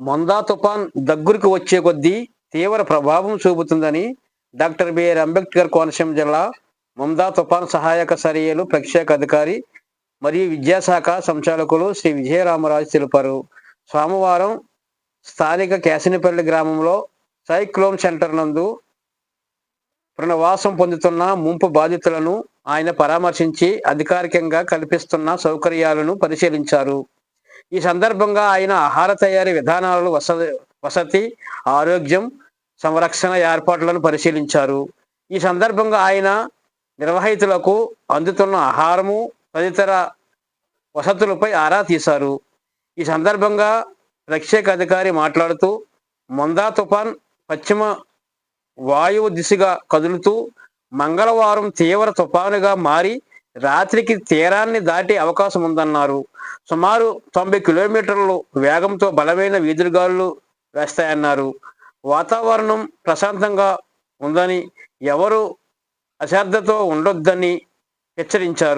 Montha తుఫాన్ దగ్గరికి వచ్చే కొద్దీ తీవ్ర ప్రభావం చూపుతుందని డాక్టర్ బిఆర్ అంబేద్కర్ కోనసీమ జిల్లా మొందా తుఫాన్ సహాయక చర్యలు ప్రత్యేక అధికారి మరియు విద్యాశాఖ సంచాలకులు శ్రీ విజయరామరాజు తెలిపారు. సోమవారం స్థానిక కేసనిపల్లి గ్రామంలో సైక్లోన్ సెంటర్ నందు పునర్వాసం పొందుతున్న ముంపు బాధితులను ఆయన పరామర్శించి అధికారికంగా కల్పిస్తున్న సౌకర్యాలను పరిశీలించారు. ఈ సందర్భంగా ఆయన ఆహార తయారీ విధానాలు వస వసతి ఆరోగ్యం సంరక్షణ ఏర్పాట్లను పరిశీలించారు. ఈ సందర్భంగా ఆయన నిర్వహితులకు అందుతున్న ఆహారము తదితర వసతులపై ఆరా తీశారు. ఈ సందర్భంగా ప్రత్యేక అధికారి మాట్లాడుతూ మొందా తుఫాన్ పశ్చిమ వాయువు దిశగా కదులుతూ మంగళవారం తీవ్ర తుఫానుగా మారి రాత్రికి తీరాన్ని దాటే అవకాశం ఉందన్నారు. సుమారు తొంభై కిలోమీటర్లు వేగంతో బలమైన వీధులుగాలు వేస్తాయన్నారు. వాతావరణం ప్రశాంతంగా ఉందని ఎవరు అశ్రద్ధతో ఉండొద్దని హెచ్చరించారు.